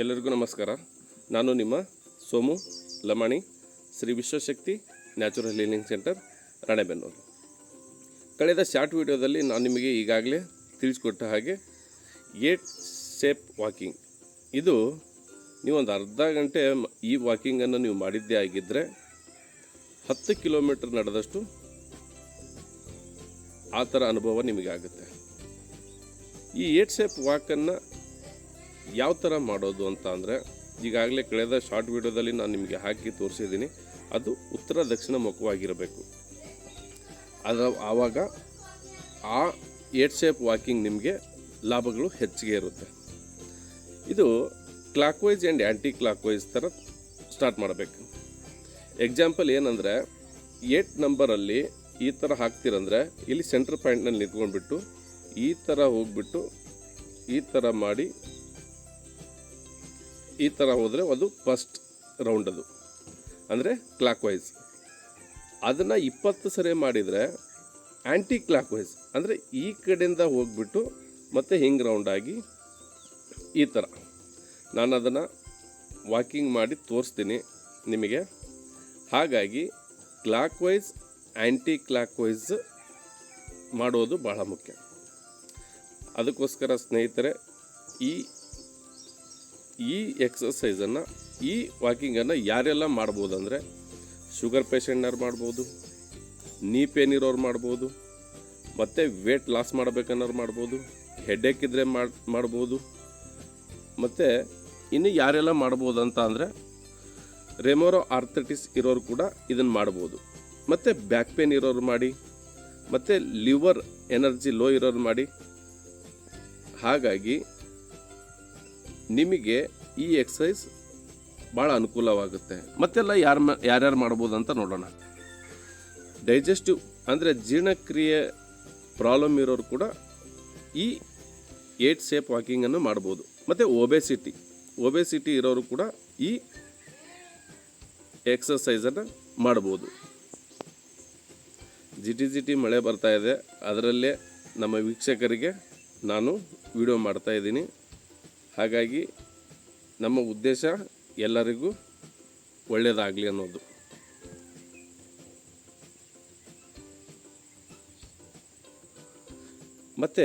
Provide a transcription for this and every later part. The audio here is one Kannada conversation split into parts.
ಎಲ್ಲರಿಗೂ ನಮಸ್ಕಾರ. ನಾನು ನಿಮ್ಮ Somu Lamani, Shri Vishwashakti natural healing centre, Ranebennur. ಕಳೆದ ಶಾರ್ಟ್ ವಿಡಿಯೋದಲ್ಲಿ ನಾನು ನಿಮಗೆ ಈಗಾಗಲೇ ತಿಳಿಸ್ಕೊಟ್ಟ ಹಾಗೆ ಏಟ್ ಶೇಪ್ ವಾಕಿಂಗ್. ಇದು ನೀವೊಂದು ಅರ್ಧ ಗಂಟೆ ಈ ವಾಕಿಂಗನ್ನು ನೀವು ಮಾಡಿದ್ದೇ ಆಗಿದ್ದರೆ ಹತ್ತು ಕಿಲೋಮೀಟರ್ ನಡೆದಷ್ಟು ಆ ಥರ ಅನುಭವ ನಿಮಗೆ ಆಗುತ್ತೆ ಈ ಏಟ್ ಶೇಪ್ ವಾಕನ್ನು ಯಾವ ಥರ ಮಾಡೋದು ಅಂತ ಅಂದರೆ ಈಗಾಗಲೇ ಕಳೆದ ಶಾರ್ಟ್ ವಿಡಿಯೋದಲ್ಲಿ ನಾನು ನಿಮಗೆ ಹಾಕಿ ತೋರಿಸಿದ್ದೀನಿ. ಅದು ಉತ್ತರ ದಕ್ಷಿಣ ಮುಖವಾಗಿರಬೇಕು. ಅದರ ಆವಾಗ ಆ ಏಟ್ ಶೇಪ್ ವಾಕಿಂಗ್ ನಿಮಗೆ ಲಾಭಗಳು ಹೆಚ್ಚಿಗೆ ಇರುತ್ತೆ. ಇದು clockwise and anti clock wise ಥರ ಸ್ಟಾರ್ಟ್ ಮಾಡಬೇಕು. ಎಕ್ಸಾಂಪಲ್ ಏನಂದರೆ ಏಟ್ ನಂಬರಲ್ಲಿ ಈ ಥರ ಹಾಕ್ತೀರಂದ್ರೆ ಇಲ್ಲಿ ಸೆಂಟ್ರ್ ಪಾಯಿಂಟ್ನಲ್ಲಿ ನಿಂತ್ಕೊಂಡ್ಬಿಟ್ಟು ಈ ಥರ ಹೋಗ್ಬಿಟ್ಟು ಈ ಥರ ಮಾಡಿ ಈ ಥರ ಹೋದರೆ ಅದು ಫಸ್ಟ್ ರೌಂಡ್ ಅದು. ಅಂದರೆ ಕ್ಲಾಕ್ ವೈಸ್ ಅದನ್ನು ಇಪ್ಪತ್ತು ಸರಿ ಮಾಡಿದರೆ ಆ್ಯಂಟಿ ಕ್ಲಾಕ್ ವೈಸ್ ಅಂದರೆ ಈ ಕಡೆಯಿಂದ ಹೋಗ್ಬಿಟ್ಟು ಮತ್ತೆ ಹಿಂಗೆ ರೌಂಡ್ ಆಗಿ ಈ ಥರ. ನಾನು ಅದನ್ನು ವಾಕಿಂಗ್ ಮಾಡಿ ತೋರಿಸ್ತೀನಿ ನಿಮಗೆ. ಹಾಗಾಗಿ ಕ್ಲಾಕ್ ವೈಸ್ ಆ್ಯಂಟಿ ಕ್ಲಾಕ್ ವೈಸ್ ಮಾಡೋದು ಬಹಳ ಮುಖ್ಯ. ಅದಕ್ಕೋಸ್ಕರ ಸ್ನೇಹಿತರೆ, ಈ ಈ ಎಕ್ಸಸೈಸನ್ನು ಈ ವಾಕಿಂಗನ್ನು ಯಾರೆಲ್ಲ ಮಾಡ್ಬೋದು ಅಂದರೆ ಶುಗರ್ ಪೇಷಂಟ್ನವ್ರು ಮಾಡ್ಬೋದು ನೀ ಪೇನ್ ಇರೋರು ಮಾಡ್ಬೋದು, ಮತ್ತು ವೇಟ್ ಲಾಸ್ ಮಾಡ್ಬೇಕನ್ನೋರು ಮಾಡ್ಬೋದು ಹೆಡ್ಏಕ್ ಇದ್ದರೆ ಮಾಡಿ, ಮಾಡ್ಬೋದು, ಮತ್ತು ಇನ್ನು ಯಾರೆಲ್ಲ ಮಾಡ್ಬೋದು ಅಂತ ಅಂದರೆ ರೆಮೋರೋ ಆರ್ಥಟಿಸ್ ಇರೋರು ಕೂಡ ಇದನ್ನು ಮಾಡ್ಬೋದು. ಮತ್ತು ಬ್ಯಾಕ್ ಪೇನ್ ಇರೋರು ಮಾಡಿ, ಮತ್ತು ಲಿವರ್ ಎನರ್ಜಿ ಲೋ ಇರೋರು ಮಾಡಿ, ಹಾಗಾಗಿ ನಿಮಗೆ ಈ ಎಕ್ಸಸೈಸ್ ಭಾಳ ಅನುಕೂಲವಾಗುತ್ತೆ. ಮತ್ತೆಲ್ಲ ಯಾರು ಯಾರ್ಯಾರು ಮಾಡ್ಬೋದು ಅಂತ ನೋಡೋಣ. ಡೈಜೆಸ್ಟಿವ್ ಅಂದರೆ ಜೀರ್ಣಕ್ರಿಯೆ ಪ್ರಾಬ್ಲಮ್ ಇರೋರು ಕೂಡ ಈ ಏಟ್ ಶೇಪ್ ವಾಕಿಂಗನ್ನು ಮಾಡ್ಬೋದು. ಮತ್ತು ಒಬೆಸಿಟಿ ಒಬೆಸಿಟಿ ಇರೋರು ಕೂಡ ಈ ಎಕ್ಸಸೈಸನ್ನು ಮಾಡ್ಬೋದು. ಜಿಟಿ ಜಿಟಿ ಮಳೆ ಬರ್ತಾ ಇದೆ. ಅದರಲ್ಲೇ ನಮ್ಮ ವೀಕ್ಷಕರಿಗೆ ನಾನು ವಿಡಿಯೋ ಮಾಡ್ತಾ ಇದ್ದೀನಿ. ಹಾಗಾಗಿ ನಮ್ಮ ಉದ್ದೇಶ ಎಲ್ಲರಿಗೂ ಒಳ್ಳೆಯದಾಗಲಿ ಅನ್ನೋದು. ಮತ್ತು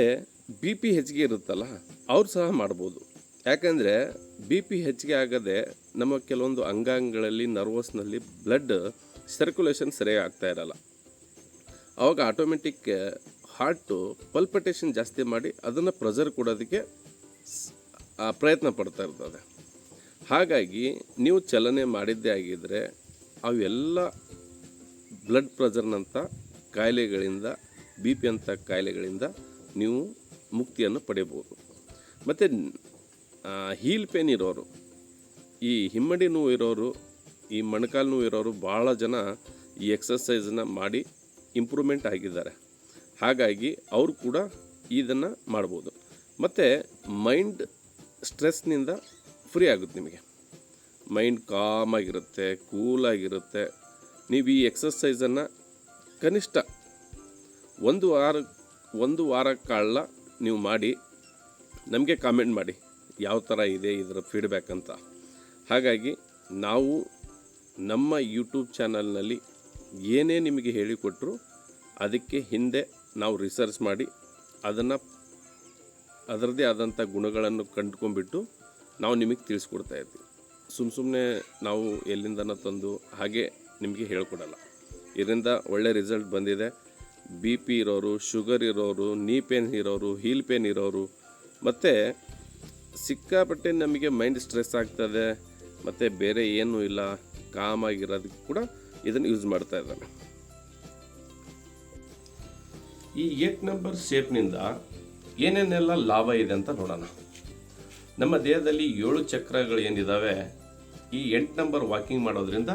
ಬಿ ಪಿ ಹೆಚ್ಚಿಗೆ ಇರುತ್ತಲ್ಲ, ಅವ್ರು ಸಹ ಮಾಡ್ಬೋದು. ಯಾಕಂದರೆ ಬಿ ಪಿ ಹೆಚ್ಚಿಗೆ ಆಗದೆ ನಮ್ಮ ಕೆಲವೊಂದು ಅಂಗಾಂಗಗಳಲ್ಲಿ, ನರ್ವಸ್ನಲ್ಲಿ ಬ್ಲಡ್ ಸರ್ಕ್ಯುಲೇಷನ್ ಸರಿಯಾಗಿ ಆಗ್ತಾ ಇರಲ್ಲ. ಆವಾಗ ಆಟೋಮೆಟಿಕ್ ಹಾರ್ಟು ಪಲ್ಪಟೇಷನ್ ಜಾಸ್ತಿ ಮಾಡಿ ಅದನ್ನು ಪ್ರೆಸರ್ ಕೊಡೋದಕ್ಕೆ ಪ್ರಯತ್ನ ಪಡ್ತಾ ಇರ್ತದೆ. ಹಾಗಾಗಿ ನೀವು ಚಲನೆ ಮಾಡಿದ್ದೇ ಆಗಿದ್ದರೆ ಅವೆಲ್ಲ ಬ್ಲಡ್ ಪ್ರೆಷರ್ನಂಥ ಕಾಯಿಲೆಗಳಿಂದ ಬಿ ಪಿ ಅಂಥ ಕಾಯಿಲೆಗಳಿಂದ ನೀವು ಮುಕ್ತಿಯನ್ನು ಪಡೆಯಬಹುದು. ಮತ್ತು ಹೀಲ್ ಪೇನ್ ಇರೋರು, ಈ ಹಿಮ್ಮಡಿ ನೋವು ಇರೋರು, ಈ ಮೊಣಕಾಲು ನೋವು ಇರೋರು ಭಾಳ ಜನ ಈ ಎಕ್ಸಸೈಸನ್ನ ಮಾಡಿ ಇಂಪ್ರೂವ್ಮೆಂಟ್ ಆಗಿದ್ದಾರೆ. ಹಾಗಾಗಿ ಅವರು ಕೂಡ ಇದನ್ನು ಮಾಡ್ಬೋದು. ಮತ್ತು ಮೈಂಡ್ ಸ್ಟ್ರೆಸ್ನಿಂದ ಫ್ರೀ ಆಗುತ್ತೆ ನಿಮಗೆ. ಮೈಂಡ್ ಕಾಮಾಗಿರುತ್ತೆ, ಕೂಲಾಗಿರುತ್ತೆ. ನೀವು ಈ ಎಕ್ಸಸೈಸನ್ನು ಕನಿಷ್ಠ ಒಂದು ವಾರ ಒಂದು ವಾರ ಕಾಲ ನೀವು ಮಾಡಿ, ನಮಗೆ ಕಾಮೆಂಟ್ ಮಾಡಿ, ಯಾವ ಥರ ಇದೆ ಇದರ ಫೀಡ್ಬ್ಯಾಕ್ ಅಂತ. ಹಾಗಾಗಿ ನಾವು ನಮ್ಮ ಯೂಟ್ಯೂಬ್ ಚಾನಲ್ನಲ್ಲಿ ಏನೇ ನಿಮಗೆ ಹೇಳಿಕೊಟ್ರು, ಅದಕ್ಕೆ ಹಿಂದೆ ನಾವು ರಿಸರ್ಚ್ ಮಾಡಿ, ಅದನ್ನು ಅದರದ್ದೇ ಆದಂಥ ಗುಣಗಳನ್ನು ಕಂಡುಕೊಂಡ್ಬಿಟ್ಟು ನಾವು ನಿಮಗೆ ತಿಳಿಸ್ಕೊಡ್ತಾ ಇದ್ದೀವಿ ಸುಮ್ಮ ಸುಮ್ಮನೆ ನಾವು ಎಲ್ಲಿಂದನ ತಂದು ಹಾಗೆ ನಿಮಗೆ ಹೇಳ್ಕೊಡಲ್ಲ. ಇದರಿಂದ ಒಳ್ಳೆ ರಿಸಲ್ಟ್ ಬಂದಿದೆ. ಬಿ ಪಿ ಇರೋರು, ಶುಗರ್ ಇರೋರು, ನೀ ಪೇನ್ ಇರೋರು, ಹೀಲ್ ಪೇನ್ ಇರೋರು, ಮತ್ತು ಸಿಕ್ಕಾಪಟ್ಟೆ ನಮಗೆ ಮೈಂಡ್ ಸ್ಟ್ರೆಸ್ ಆಗ್ತದೆ, ಮತ್ತು ಬೇರೆ ಏನೂ ಇಲ್ಲ ಕಾಮಾಗಿರೋದಕ್ಕೆ ಕೂಡ ಇದನ್ನು ಯೂಸ್ ಮಾಡ್ತಾ ಇದ್ದಾನೆ ಈ ಏಟ್ ನಂಬರ್ ಶೇಪ್ನಿಂದ ಏನೇನೆಲ್ಲ ಲಾಭ ಇದೆ ಅಂತ ನೋಡೋಣ. ನಮ್ಮ ದೇಹದಲ್ಲಿ ಏಳು ಚಕ್ರಗಳು ಏನಿದ್ದಾವೆ ಈ ಎಂಟು ನಂಬರ್ ವಾಕಿಂಗ್ ಮಾಡೋದ್ರಿಂದ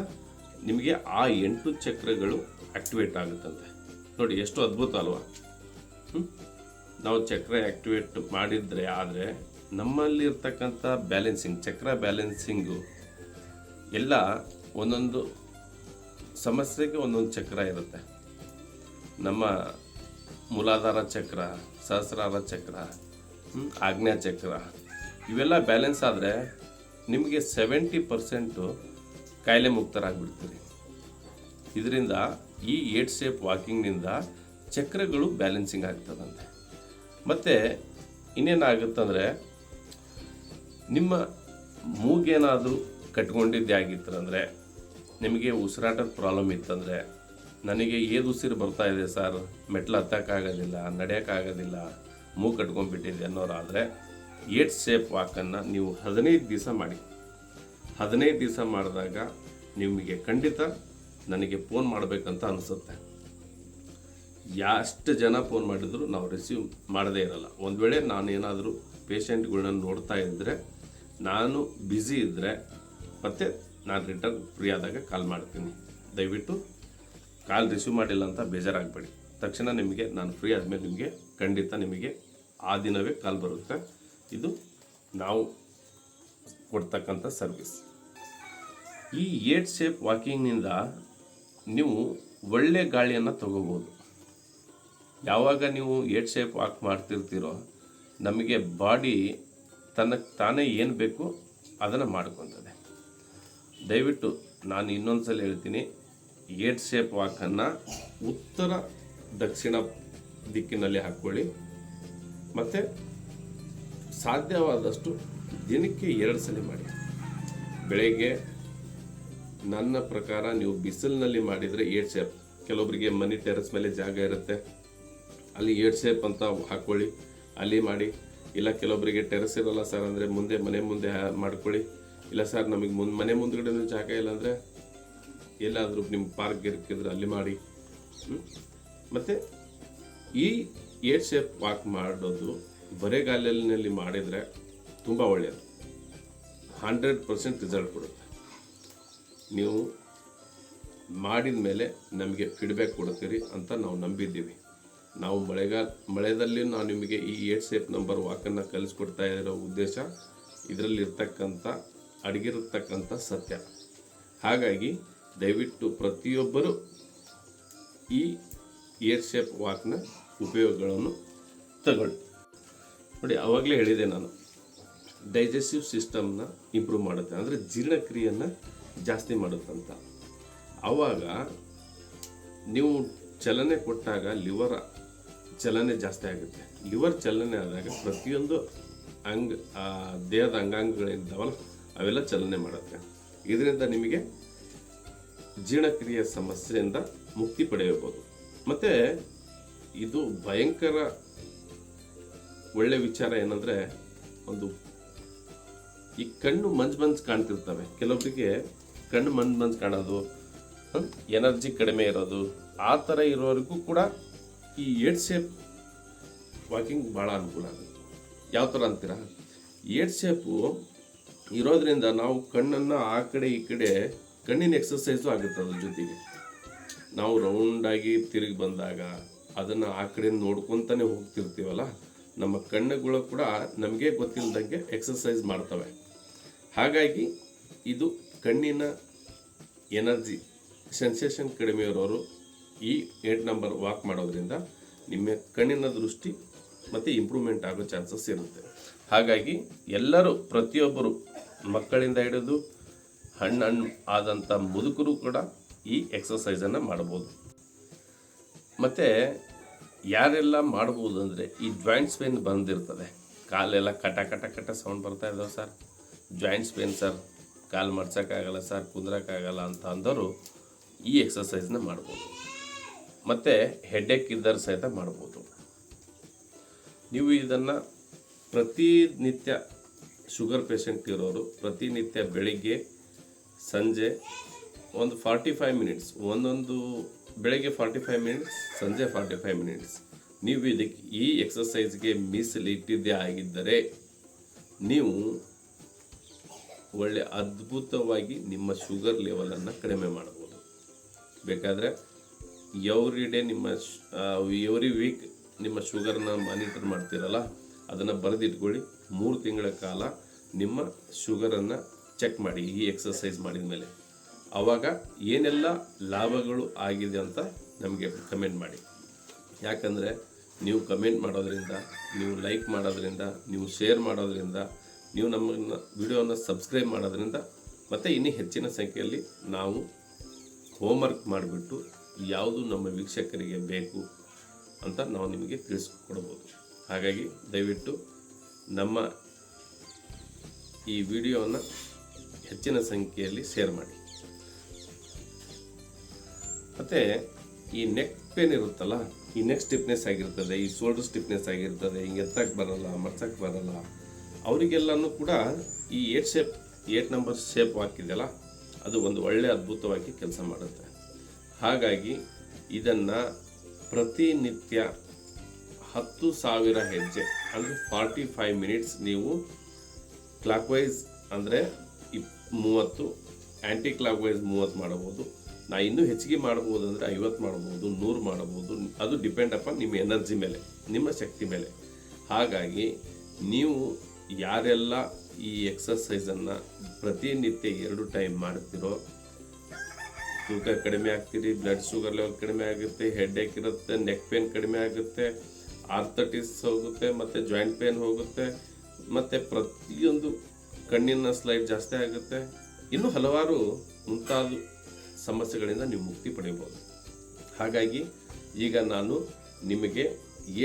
ನಿಮಗೆ ಆ ಎಂಟು ಚಕ್ರಗಳು ಆಕ್ಟಿವೇಟ್ ಆಗುತ್ತಂತೆ. ನೋಡಿ, ಎಷ್ಟು ಅದ್ಭುತ ಅಲ್ವಾ? ನಾವು ಚಕ್ರ ಆಕ್ಟಿವೇಟ್ ಮಾಡಿದರೆ ಆದರೆ ನಮ್ಮಲ್ಲಿ ಇರ್ತಕ್ಕಂಥ ಬ್ಯಾಲೆನ್ಸಿಂಗ್ ಚಕ್ರ ಬ್ಯಾಲೆನ್ಸಿಂಗು ಎಲ್ಲ ಒಂದೊಂದು ಸಮಸ್ಯೆಗೆ ಒಂದೊಂದು ಚಕ್ರ ಇರುತ್ತೆ. ನಮ್ಮ ಮೂಲಾಧಾರ ಚಕ್ರ, ಸಹಸ್ರಾರ ಚಕ್ರ ಆಜ್ಞಾ ಚಕ್ರ, ಇವೆಲ್ಲ ಬ್ಯಾಲೆನ್ಸ್ ಆದರೆ ನಿಮಗೆ ಸೆವೆಂಟಿ ಪರ್ಸೆಂಟು ಕಾಯಿಲೆ ಮುಕ್ತರಾಗ್ಬಿಡ್ತೀರಿ. ಇದರಿಂದ ಈ ಏಟ್ ಶೇಪ್ ವಾಕಿಂಗ್ನಿಂದ ಚಕ್ರಗಳು ಬ್ಯಾಲೆನ್ಸಿಂಗ್ ಆಗ್ತದಂತೆ. ಮತ್ತು ಇನ್ನೇನಾಗುತ್ತಂದರೆ ನಿಮ್ಮ ಮೂಗೇನಾದರೂ ಕಟ್ಕೊಂಡಿದ್ದೇ ಆಗಿತ್ತಂದರೆ, ನಿಮಗೆ ಉಸಿರಾಟದ ಪ್ರಾಬ್ಲಮ್ ಇತ್ತಂದರೆ ನನಗೆ ಏದುಸಿರು ಬರ್ತಾ ಇದೆ ಸರ್. ಮೆಟ್ಲು ಹತ್ತಕ್ಕಾಗೋದಿಲ್ಲ, ನಡೆಯೋಕ್ಕಾಗೋದಿಲ್ಲ ಮೂ ಕಟ್ಕೊಂಡ್ಬಿಟ್ಟಿದೆ ಅನ್ನೋರಾದರೆ ಏಟ್ ಸೇಫ್ ವಾಕನ್ನು ನೀವು ಹದಿನೈದು ದಿವಸ ಮಾಡಿ. ಹದಿನೈದು ದಿವಸ ಮಾಡಿದಾಗ ನಿಮಗೆ ಖಂಡಿತ ನನಗೆ ಫೋನ್ ಮಾಡಬೇಕಂತ ಅನಿಸುತ್ತೆ. ಎಷ್ಟು ಜನ ಫೋನ್ ಮಾಡಿದ್ರು ನಾವು ರಿಸೀವ್ ಮಾಡದೇ ಇರಲ್ಲ. ಒಂದು ವೇಳೆ ನಾನು ಏನಾದರೂ ಪೇಷಂಟ್ಗಳನ್ನ ನೋಡ್ತಾ ಇದ್ದರೆ ನಾನು ಬ್ಯುಸಿ ಇದ್ದರೆ ಮತ್ತೆ ನಾನು ರಿಟರ್ನ್ ಫ್ರೀ ಆದಾಗ ಕಾಲ್ ಮಾಡ್ತೀನಿ. ದಯವಿಟ್ಟು ಕಾಲ್ ರಿಸೀವ್ ಮಾಡಿಲ್ಲ ಅಂತ ಬೇಜಾರಾಗಬೇಡಿ. ತಕ್ಷಣ ನಿಮಗೆ, ನಾನು ಫ್ರೀ ಆದಮೇಲೆ ನಿಮಗೆ, ಖಂಡಿತ ನಿಮಗೆ ಆ ದಿನವೇ ಕಾಲ್ ಬರುತ್ತೆ. ಇದು ನಾವು ಕೊಡ್ತಕ್ಕಂಥ ಸರ್ವಿಸ್ ಈ ಏಟ್ ಶೇಪ್ ವಾಕಿಂಗ್ನಿಂದ ನೀವು ಒಳ್ಳೆ ಗಾಳಿಯನ್ನು ತಗೋಬೋದು. ಯಾವಾಗ ನೀವು ಏಟ್ ಶೇಪ್ ವಾಕ್ ಮಾಡ್ತಿರ್ತೀರೋ, ನಮಗೆ ಬಾಡಿ ತನಗೆ ತಾನೇ ಏನು ಬೇಕು ಅದನ್ನು ಮಾಡ್ಕೊತದೆ. ದಯವಿಟ್ಟು ನಾನು ಇನ್ನೊಂದು ಸಲ ಹೇಳ್ತೀನಿ ಏಟ್ ಶೇಪ್ ವಾಕನ್ನು ಉತ್ತರ ದಕ್ಷಿಣ ದಿಕ್ಕಿನಲ್ಲಿ ಹಾಕ್ಕೊಳ್ಳಿ. ಮತ್ತು ಸಾಧ್ಯವಾದಷ್ಟು ದಿನಕ್ಕೆ ಎರಡು ಸಲ ಮಾಡಿ. ಬೆಳಗ್ಗೆ ನನ್ನ ಪ್ರಕಾರ ನೀವು ಬಿಸಿಲಿನಲ್ಲಿ ಮಾಡಿದರೆ ಏಟ್ ಶೇಪ್ ಕೆಲವೊಬ್ಬರಿಗೆ ಮನಿ ಟೆರೆಸ್ ಮೇಲೆ ಜಾಗ ಇರುತ್ತೆ. ಅಲ್ಲಿ ಏಟ್ ಶೇಪ್ ಅಂತ ಹಾಕ್ಕೊಳ್ಳಿ. ಅಲ್ಲಿ ಮಾಡಿ. ಇಲ್ಲ ಕೆಲವೊಬ್ಬರಿಗೆ ಟೆರೆಸ್ ಇರೋಲ್ಲ ಸರ್ ಅಂದರೆ ಮುಂದೆ ಮನೆ ಮುಂದೆ ಮಾಡ್ಕೊಳ್ಳಿ. ಇಲ್ಲ ಸರ್ ನಮಗೆ ಮುಂದೆ ಮನೆ ಮುಂದ್ಗಡೆ ಜಾಗ ಇಲ್ಲ ಅಂದರೆ ಎಲ್ಲಾದರೂ ನಿಮ್ಮ ಪಾರ್ಕ್ ಇರ್ಕಿದ್ರೆ ಅಲ್ಲಿ ಮಾಡಿ. ಮತ್ತು ಮತ್ತೆ ಈ ಏಟ್ ಶೇಪ್ ವಾಕ್ ಮಾಡೋದು ಬರೆಗಾಲಲ್ಲಿ ಮಾಡಿದರೆ ತುಂಬ ಒಳ್ಳೆಯದು ಹಂಡ್ರೆಡ್ ಪರ್ಸೆಂಟ್ ರಿಸಲ್ಟ್ ಕೊಡುತ್ತೆ. ನೀವು ಮಾಡಿದ ಮೇಲೆ ನಮಗೆ ಫೀಡ್ಬ್ಯಾಕ್ ಕೊಡ್ತೀರಿ ಅಂತ ನಾವು ನಂಬಿದ್ದೀವಿ. ನಾವು ಮಳೆಗಾಲ ಮಳೆಯಲ್ಲಿ ನಾವು ನಿಮಗೆ ಈ ಏಟ್ ಶೇಪ್ ನಂಬರ್ ವಾಕನ್ನು ಕಲಿಸ್ಕೊಡ್ತಾ ಇರೋ ಉದ್ದೇಶ ಇದರಲ್ಲಿರ್ತಕ್ಕಂಥ, ಅಡಗಿರತಕ್ಕಂಥ ಸತ್ಯ. ಹಾಗಾಗಿ ದಯವಿಟ್ಟು ಪ್ರತಿಯೊಬ್ಬರು ಈ ಏರ್ ಶೇಪ್ ವಾಕ್ನ ಉಪಯೋಗಗಳನ್ನು ತಗೊಳ್ಳಿ. ನೋಡಿ ಆವಾಗಲೇ ಹೇಳಿದೆ ನಾನು, ಡೈಜೆಸ್ಟಿವ್ ಸಿಸ್ಟಮ್ನ ಇಂಪ್ರೂವ್ ಮಾಡುತ್ತೆ, ಅಂದರೆ ಜೀರ್ಣಕ್ರಿಯೆಯನ್ನು ಜಾಸ್ತಿ ಮಾಡುತ್ತಂತ ಆವಾಗ ನೀವು ಚಲನೆ ಕೊಟ್ಟಾಗ ಲಿವರ್ ಚಲನೆ ಜಾಸ್ತಿ ಆಗುತ್ತೆ. ಲಿವರ್ ಚಲನೆ ಆದಾಗ ಪ್ರತಿಯೊಂದು ಅಂಗ ದೇಹದ ಅಂಗಾಂಗಗಳಿದ್ದಾವಲ್ಲ, ಅವೆಲ್ಲ ಚಲನೆ ಮಾಡುತ್ತೆ. ಇದರಿಂದ ನಿಮಗೆ ಜೀರ್ಣಕ್ರಿಯೆ ಸಮಸ್ಯೆಯಿಂದ ಮುಕ್ತಿ ಪಡೆಯಬಹುದು. ಮತ್ತು ಇದು ಭಯಂಕರ ಒಳ್ಳೆ ವಿಚಾರ ಏನಂದರೆ ಒಂದು ಈ ಕಣ್ಣು ಮಂಜು ಮಂಜ್ ಕಾಣ್ತಿರ್ತವೆ. ಕೆಲವೊಬ್ಬರಿಗೆ ಕಣ್ಣು ಮಂಜ್ ಮಂಜು ಕಾಣೋದು ಎನರ್ಜಿ ಕಡಿಮೆ ಇರೋದು, ಆ ಥರ ಇರೋರಿಗೂ ಕೂಡ ಈ ಏಡ್ ಶೇಪ್ ವಾಕಿಂಗ್ ಭಾಳ ಅನುಕೂಲ ಆಗುತ್ತೆ. ಯಾವ ಥರ ಅಂತೀರಾ? ಏಡ್ ಶೇಪು ಇರೋದ್ರಿಂದ ನಾವು ಕಣ್ಣನ್ನು ಆ ಕಡೆ ಈ ಕಡೆ ಕಣ್ಣಿನ ಎಕ್ಸಸೈಸು ಆಗುತ್ತೆ ಅದ್ರ ಜೊತೆಗೆ. ನಾವು ರೌಂಡಾಗಿ ತಿರುಗಿ ಬಂದಾಗ ಅದನ್ನು ಆ ಕಡೆ ನೋಡ್ಕೊತಾನೆ ಹೋಗ್ತಿರ್ತೀವಲ್ಲ, ನಮ್ಮ ಕಣ್ಣುಗಳು ಕೂಡ ನಮಗೆ ಗೊತ್ತಿಲ್ಲದಂಗೆ ಎಕ್ಸಸೈಸ್ ಮಾಡ್ತವೆ. ಹಾಗಾಗಿ ಇದು ಕಣ್ಣಿನ ಎನರ್ಜಿ ಸೆನ್ಸೇಷನ್ ಕಡಿಮೆ ಇರೋರು ಈ ಏಟ್ ನಂಬರ್ ವಾಕ್ ಮಾಡೋದ್ರಿಂದ ನಿಮ್ಮ ಕಣ್ಣಿನ ದೃಷ್ಟಿ ಮತ್ತು ಇಂಪ್ರೂವ್ಮೆಂಟ್ ಆಗೋ ಚಾನ್ಸಸ್ ಇರುತ್ತೆ. ಹಾಗಾಗಿ ಎಲ್ಲರೂ ಪ್ರತಿಯೊಬ್ಬರು ಮಕ್ಕಳಿಂದ ಹಿಡಿದು ಹಣ್ಣು ಹಣ್ಣು ಆದಂಥ ಮುದುಕರು ಕೂಡ ಈ ಎಕ್ಸಸೈಸನ್ನು ಮಾಡ್ಬೋದು ಮತ್ತು ಯಾರೆಲ್ಲ ಮಾಡ್ಬೋದು ಅಂದರೆ ಈ ಜಾಯಿಂಟ್ಸ್ ಪೇನ್ ಬಂದಿರ್ತದೆ. ಕಾಲೆಲ್ಲ ಕಟ ಕಟ ಕಟ ಸೌಂಡ್ ಬರ್ತಾ ಇದಾವೆ ಸರ್ ಜಾಯಿಂಟ್ಸ್ ಪೇನ್ ಸರ್ ಕಾಲು ಮಡ್ಸೋಕ್ಕಾಗಲ್ಲ ಸರ್ ಕುಂದ್ರಕ್ಕಾಗಲ್ಲ ಅಂತ ಅಂದವರು ಈ ಎಕ್ಸಸೈಸ್ನ ಮಾಡ್ಬೋದು. ಮತ್ತು ಹೆಡ್ಡೇಕ್ ಇದ್ದರು ಸಹಿತ ಮಾಡ್ಬೋದು. ನೀವು ಇದನ್ನು ಪ್ರತಿನಿತ್ಯ ಶುಗರ್ ಪೇಷಂಟ್ ಇರೋರು ಪ್ರತಿನಿತ್ಯ ಬೆಳಿಗ್ಗೆ ಸಂಜೆ ಒಂದು ಫಾರ್ಟಿ ಫೈವ್ ಮಿನಿಟ್ಸ್ ಒಂದೊಂದು ಬೆಳಗ್ಗೆ ಫಾರ್ಟಿ ಫೈವ್ ಮಿನಿಟ್ಸ್ ಸಂಜೆ ಫಾರ್ಟಿ ಫೈವ್ ಮಿನಿಟ್ಸ್ ನೀವು ಇದಕ್ಕೆ ಈ ಎಕ್ಸಸೈಸ್ಗೆ ಮೀಸಲಿಟ್ಟಿದ್ದೇ ಆಗಿದ್ದರೆ ನೀವು ಒಳ್ಳೆ ಅದ್ಭುತವಾಗಿ ನಿಮ್ಮ ಶುಗರ್ ಲೆವೆಲನ್ನು ಕಡಿಮೆ ಮಾಡ್ಬೋದು. ಬೇಕಾದರೆ ಎವ್ರಿ ಡೇ ನಿಮ್ಮ ಎವ್ರಿ ವೀಕ್ ನಿಮ್ಮ ಶುಗರ್ನ ಮಾನಿಟರ್ ಮಾಡ್ತೀರಲ್ಲ, ಅದನ್ನು ಬರೆದಿಟ್ಕೊಳ್ಳಿ. ಮೂರು ತಿಂಗಳ ಕಾಲ ನಿಮ್ಮ ಶುಗರನ್ನು ಚೆಕ್ ಮಾಡಿ, ಈ ಎಕ್ಸಸೈಸ್ ಮಾಡಿದ ಮೇಲೆ ಆವಾಗ ಏನೆಲ್ಲ ಲಾಭಗಳು ಆಗಿದೆ ಅಂತ ನಮಗೆ ಕಮೆಂಟ್ ಮಾಡಿ. ಯಾಕಂದರೆ ನೀವು ಕಮೆಂಟ್ ಮಾಡೋದರಿಂದ, ನೀವು ಲೈಕ್ ಮಾಡೋದರಿಂದ, ನೀವು ಶೇರ್ ಮಾಡೋದರಿಂದ, ನೀವು ನಮ್ಮನ್ನು ವಿಡಿಯೋನ ಸಬ್ಸ್ಕ್ರೈಬ್ ಮಾಡೋದರಿಂದ ಮತ್ತು ಇನ್ನೂ ಹೆಚ್ಚಿನ ಸಂಖ್ಯೆಯಲ್ಲಿ ನಾವು ಹೋಮ್ವರ್ಕ್ ಮಾಡಿಬಿಟ್ಟು ಯಾವುದು ನಮ್ಮ ವೀಕ್ಷಕರಿಗೆ ಬೇಕು ಅಂತ ನಾವು ನಿಮಗೆ ತಿಳಿಸ್ಕೊಡ್ಬೋದು. ಹಾಗಾಗಿ ದಯವಿಟ್ಟು ನಮ್ಮ ಈ ವಿಡಿಯೋವನ್ನು ಹೆಚ್ಚಿನ ಸಂಖ್ಯೆಯಲ್ಲಿ ಶೇರ್ ಮಾಡಿ. ಮತ್ತು ಈ ನೆಕ್ ಪೇನ್ ಇರುತ್ತಲ್ಲ, ಈ ನೆಕ್ ಸ್ಟಿಫ್ನೆಸ್ ಆಗಿರ್ತದೆ, ಈ ಶೋಲ್ಡರ್ ಸ್ಟಿಫ್ನೆಸ್ ಆಗಿರ್ತದೆ, ಹಿಂಗೆ ಎತ್ತಕ್ಕೆ ಬರಲ್ಲ ಮರ್ಸಕ್ಕೆ ಬರಲ್ಲ, ಅವರಿಗೆಲ್ಲನೂ ಕೂಡ ಈ eight shape eight number shape ಹಾಕಿದೆಯಲ್ಲ, ಅದು ಒಂದು ಒಳ್ಳೆಯ ಅದ್ಭುತವಾಗಿ ಕೆಲಸ ಮಾಡುತ್ತೆ. ಹಾಗಾಗಿ ಇದನ್ನು ಪ್ರತಿನಿತ್ಯ ಹತ್ತು ಸಾವಿರ ಹೆಜ್ಜೆ ಅಂದರೆ ಫಾರ್ಟಿ ಫೈವ್ ಮಿನಿಟ್ಸ್ ನೀವು ಕ್ಲಾಕ್ ವೈಸ್ ಅಂದರೆ ಮೂವತ್ತು ಆ್ಯಂಟಿ ಕ್ಲಾಕ್ ವೈಸ್ ಮೂವತ್ತು ಮಾಡ್ಬೋದು ನಾ ಇನ್ನೂ ಹೆಚ್ಚಿಗೆ ಮಾಡ್ಬೋದು ಅಂದರೆ ಐವತ್ತು ಮಾಡ್ಬೋದು ನೂರು ಮಾಡ್ಬೋದು ಅದು ಡಿಪೆಂಡ್ ಅಪಾನ್ ನಿಮ್ಮ ಎನರ್ಜಿ ಮೇಲೆ, ನಿಮ್ಮ ಶಕ್ತಿ ಮೇಲೆ. ಹಾಗಾಗಿ ನೀವು ಯಾರೆಲ್ಲ ಈ ಎಕ್ಸಸೈಸನ್ನು ಪ್ರತಿನಿತ್ಯ ಎರಡು ಟೈಮ್ ಮಾಡ್ತಿರೋ, ತೂಕ ಕಡಿಮೆ ಆಗ್ತೀರಿ ಬ್ಲಡ್ ಶುಗರ್ ಲೆವೆಲ್ ಕಡಿಮೆ ಆಗುತ್ತೆ ಹೆಡ್ ಏಕ್ ಇರುತ್ತೆ ನೆಕ್ ಪೇನ್ ಕಡಿಮೆ ಆಗುತ್ತೆ ಆರ್ಥಟಿಸ್ ಹೋಗುತ್ತೆ, ಮತ್ತು ಜಾಯಿಂಟ್ ಪೇನ್ ಹೋಗುತ್ತೆ, ಮತ್ತು ಪ್ರತಿಯೊಂದು ಕಣ್ಣಿನ ಸ್ಲೈಡ್ ಜಾಸ್ತಿ ಆಗುತ್ತೆ. ಇನ್ನೂ ಹಲವಾರು ಮುಂತಾದ ಸಮಸ್ಯೆಗಳಿಂದ ನೀವು ಮುಕ್ತಿ ಪಡೆಯಬಹುದು. ಹಾಗಾಗಿ ಈಗ ನಾನು ನಿಮಗೆ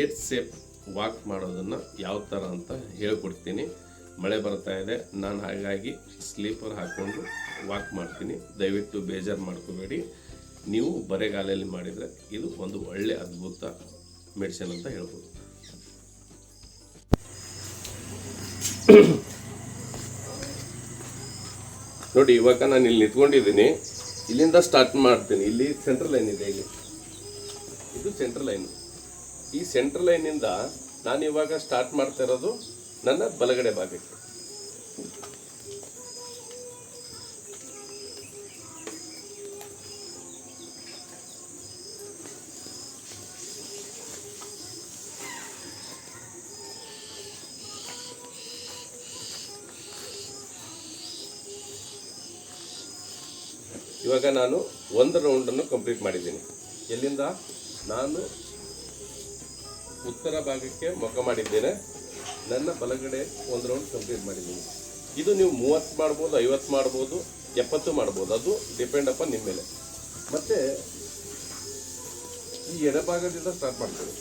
ಏಟ್ ಸೇಪ್ ವಾಕ್ ಮಾಡೋದನ್ನು ಯಾವ ಥರ ಅಂತ ಹೇಳ್ಕೊಡ್ತೀನಿ. ಮಳೆ ಬರ್ತಾ ಇದೆ. ನಾನು ಹಾಗಾಗಿ ಸ್ಲೀಪರ್ ಹಾಕ್ಕೊಂಡು ವಾಕ್ ಮಾಡ್ತೀನಿ. ದಯವಿಟ್ಟು ಬೇಜಾರು ಮಾಡ್ಕೋಬೇಡಿ. ನೀವು ಬರೆಗಾಲಲ್ಲಿ ಮಾಡಿದರೆ ಇದು ಒಂದು ಒಳ್ಳೆ ಅದ್ಭುತ ಮೆಡಿಸಿನ್ ಅಂತ ಹೇಳ್ಬೋದು. ನೋಡಿ, ಇವಾಗ ನಾನು ಇಲ್ಲಿ ನಿಂತ್ಕೊಂಡಿದ್ದೀನಿ. ಇಲ್ಲಿಂದ ಸ್ಟಾರ್ಟ್ ಮಾಡ್ತೀನಿ. ಇಲ್ಲಿ ಸೆಂಟ್ರಲ್ ಲೈನ್ ಇದೆ ಇಲ್ಲಿ. ಇದು ಸೆಂಟ್ರಲ್ ಲೈನ್ ಈ ಸೆಂಟ್ರಲ್ ಲೈನಿಂದ ನಾನು ಇವಾಗ ಸ್ಟಾರ್ಟ್ ಮಾಡ್ತಾ ಇರೋದು ನನ್ನ ಬಲಗಡೆ ಭಾಗಕ್ಕೆ. ಇವಾಗ ನಾನು ಒಂದು ರೌಂಡನ್ನು ಕಂಪ್ಲೀಟ್ ಮಾಡಿದ್ದೀನಿ. ಎಲ್ಲಿಂದ ನಾನು ಉತ್ತರ ಭಾಗಕ್ಕೆ ಮುಖ ಮಾಡಿದ್ದೇನೆ. ನನ್ನ ಬಲಗಡೆ ಒಂದು ರೌಂಡ್ ಕಂಪ್ಲೀಟ್ ಮಾಡಿದ್ದೀನಿ. ಇದು ನೀವು ಮೂವತ್ತು ಮಾಡ್ಬೋದು, ಐವತ್ತು ಮಾಡ್ಬೋದು, ಎಪ್ಪತ್ತು ಮಾಡ್ಬೋದು. ಅದು ಡಿಪೆಂಡ್ ಅಪ್ಪ ನಿಮ್ಮ ಮೇಲೆ. ಮತ್ತು ಈ ಎಡಭಾಗದಿಂದ ಸ್ಟಾರ್ಟ್ ಮಾಡ್ತೀನಿ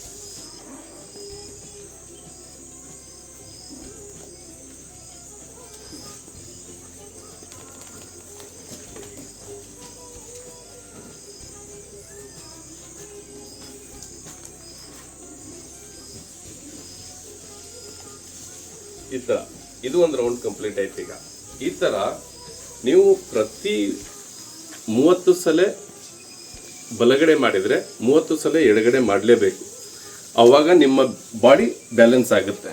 ಈ ಥರ ಇದು ಒಂದು ರೌಂಡ್ ಕಂಪ್ಲೀಟ್ ಆಯ್ತು ಈಗ. ಈ ಥರ ನೀವು ಪ್ರತಿ ಮೂವತ್ತು ಸಲ ಬಲಗಡೆ ಮಾಡಿದರೆ ಮೂವತ್ತು ಸಲ ಎಡಗಡೆ ಮಾಡಲೇಬೇಕು. ಅವಾಗ ನಿಮ್ಮ ಬಾಡಿ ಬ್ಯಾಲೆನ್ಸ್ ಆಗುತ್ತೆ.